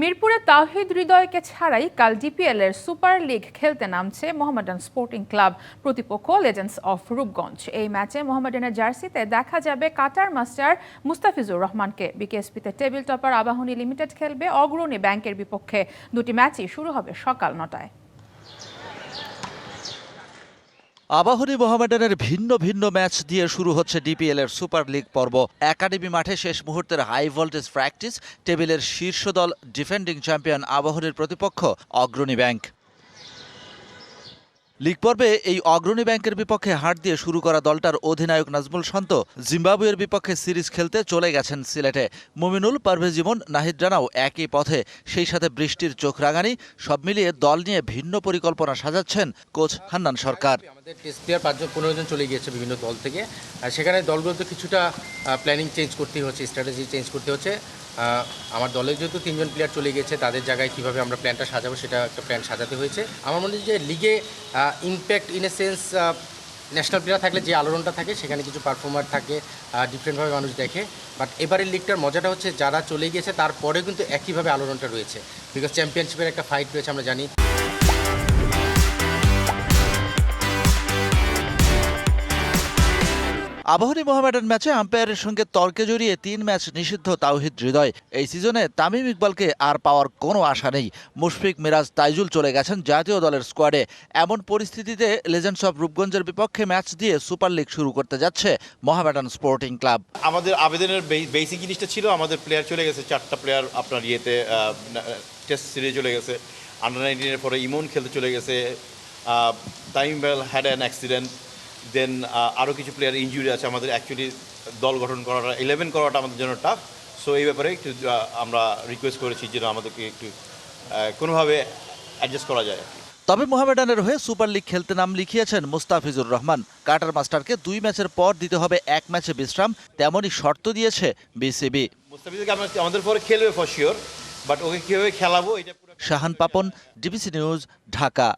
মিরপুরে তাহিদ হৃদয়কে ছাড়াই কাল ডিপিএল এর সুপার লিগ খেলতে নামছে মোহাম্মদান স্পোর্টিং ক্লাব। প্রতিপক্ষ লেজেন্ডস অফ রূপগঞ্জ এই ম্যাচে মোহাম্মদানের জার্সিতে দেখা যাবে কাটার মাস্টার মুস্তাফিজুর রহমানকে। বিকেএসপিতে টেবিল টপার আবাহনী লিমিটেড খেলবে অগ্রণী ব্যাংকের বিপক্ষে। দুটি ম্যাচই শুরু হবে সকাল নটায়। আবাহনী মোহামেডানের ভিন্ন ভিন্ন ম্যাচ দিয়ে শুরু হচ্ছে ডিপিএল এর সুপার লিগ পর্ব। একাডেমি মাঠে শেষ মুহূর্তের হাই ভোল্টেজ প্র্যাকটিস টেবিলের শীর্ষ দল ডিফেন্ডিং চ্যাম্পিয়ন আবাহনীর প্রতিপক্ষ অগ্রণী ব্যাংক লিগ পর্বে এই অগ্রণী ব্যাংকের বিপক্ষে হাট দিয়ে শুরু করা দলটার অধিনায়ক নাজমুল সন্ত জিম্বাবুয়ের বিপক্ষে সিরিজ খেলতে চলে গেছেন সিলেটে। মুমিনুল পারভেজ ইমন, নাহিদ রানাও একই পথে। সেই সাথে বৃষ্টির চোখ রাঙানি, সব মিলিয়ে দল নিয়ে ভিন্ন পরিকল্পনা সাজাচ্ছেন কোচ হান্নান সরকার। আমাদের টেস্ট প্লেয়ার পাঁচজন, পনেরো জন চলে গিয়েছে বিভিন্ন দল থেকে। আর সেখানে দলগুলোতে কিছুটা প্ল্যানিং চেঞ্জ করতে হচ্ছে স্ট্র্যাটেজি চেঞ্জ করতে হচ্ছে। আমার দলে যেহেতু তিনজন প্লেয়ার চলে গিয়েছে, তাদের জায়গায় কীভাবে আমরা প্ল্যানটা সাজাবো সেটা একটা প্ল্যান সাজাতে হয়েছে। আমার মনে হয় যে লিগে impact in a sense national player থাকলে যে আলোড়নটা থাকে, সেখানে কিছু পারফর্মার থাকে ডিফারেন্টভাবে মানুষ দেখে। বাট এবারের লিগটার মজাটা হচ্ছে যারা চলে গিয়েছে, তারপরেও কিন্তু একইভাবে আলোড়নটা রয়েছে। বিকজ চ্যাম্পিয়নশিপের একটা ফাইট রয়েছে, আমরা জানি। আবাহনী মোহামেডান ম্যাচে আম্পায়ারের সঙ্গে তর্কে জড়িয়ে তিন ম্যাচ নিষিদ্ধ তাওহিদ হৃদয়। এই সিজনে তামিম ইকবালকে আর পাওয়ার কোনো আশা নেই। মুশফিক মিরাজ তাইজুল চলে গেছেন জাতীয় দলের স্কোয়াডে। এমন পরিস্থিতিতে লেজেন্ডস অফ রূপগঞ্জের বিপক্ষে ম্যাচ দিয়ে সুপার লিগ শুরু করতে যাচ্ছে মোহামেডান স্পোর্টিং ক্লাব। আমাদের আবেদনের বেসিক জিনিসটা ছিল, আমাদের প্লেয়ার চলে গেছে, চারটা প্লেয়ার আপনার ইয়েতে টেস্ট সিরিজ চলে গেছে। আন্ডার নাইনটিনের পরে ইমন খেলতে চলে গেছে। তাইম bell had an accident then আরও কিছু প্লেয়ার ইনজুরি আছে আমাদের অ্যাকচুয়ালি দল গঠন করাটা ইলেভেন করাটা আমাদের জন্য টাফ সো এই ব্যাপারে একটু আমরা রিকোয়েস্ট করেছি যেন আমাদেরকে একটু কোনোভাবে অ্যাডজাস্ট করা যায় তবে মোহামেডানের হয়ে সুপার লিগ খেলতে নাম লিখিয়েছেন মুস্তাফিজুর রহমান। কাটার মাস্টারকে দুই ম্যাচের পর দিতে হবে এক ম্যাচে বিশ্রাম তেমনই শর্ত দিয়েছে বিসিবি। মুস্তাফিজকে আমাদের পরে খেলবে ফর শিওর বাট ওকে কীভাবে খেলাবো এটা শাহান পাপন ডিবিসি নিউজ ঢাকা।